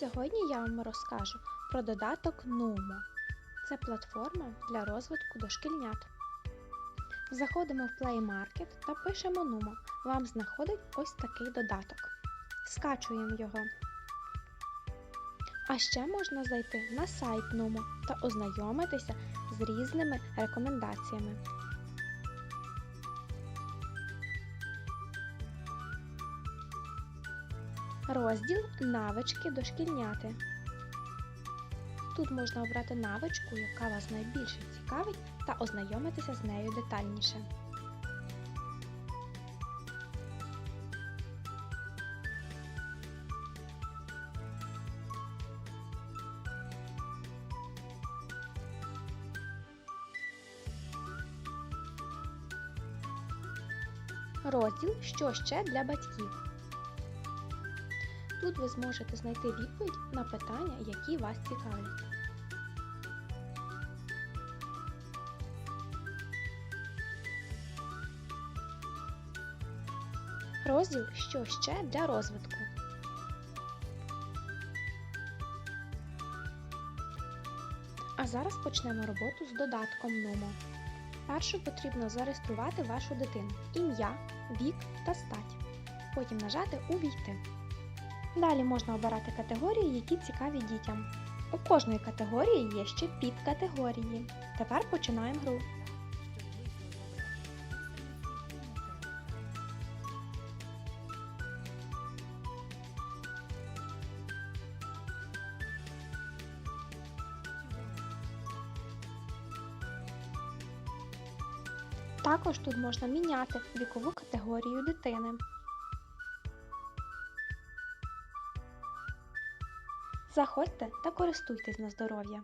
Сьогодні я вам розкажу про додаток Numo. Це платформа для розвитку дошкільнят. Заходимо в Play Market та пишемо Numo. Вам знаходить ось такий додаток. Скачуємо його. А ще можна зайти на сайт Numo та ознайомитися з різними рекомендаціями. Розділ Навички дошкільняти. Тут можна обрати навичку, яка вас найбільше цікавить, та ознайомитися з нею детальніше. Розділ Що ще для батьків. Тут ви зможете знайти відповідь на питання, які вас цікавлять. Розділ Що ще для розвитку. А зараз почнемо роботу з додатком Numo. Першу потрібно зареєструвати вашу дитину, ім'я, вік та стать. Потім нажати Увійти. Далі можна обирати категорії, які цікаві дітям. У кожної категорії є ще підкатегорії. Тепер починаємо гру. Також тут можна міняти вікову категорію дитини. Заходьте та користуйтесь на здоров'я.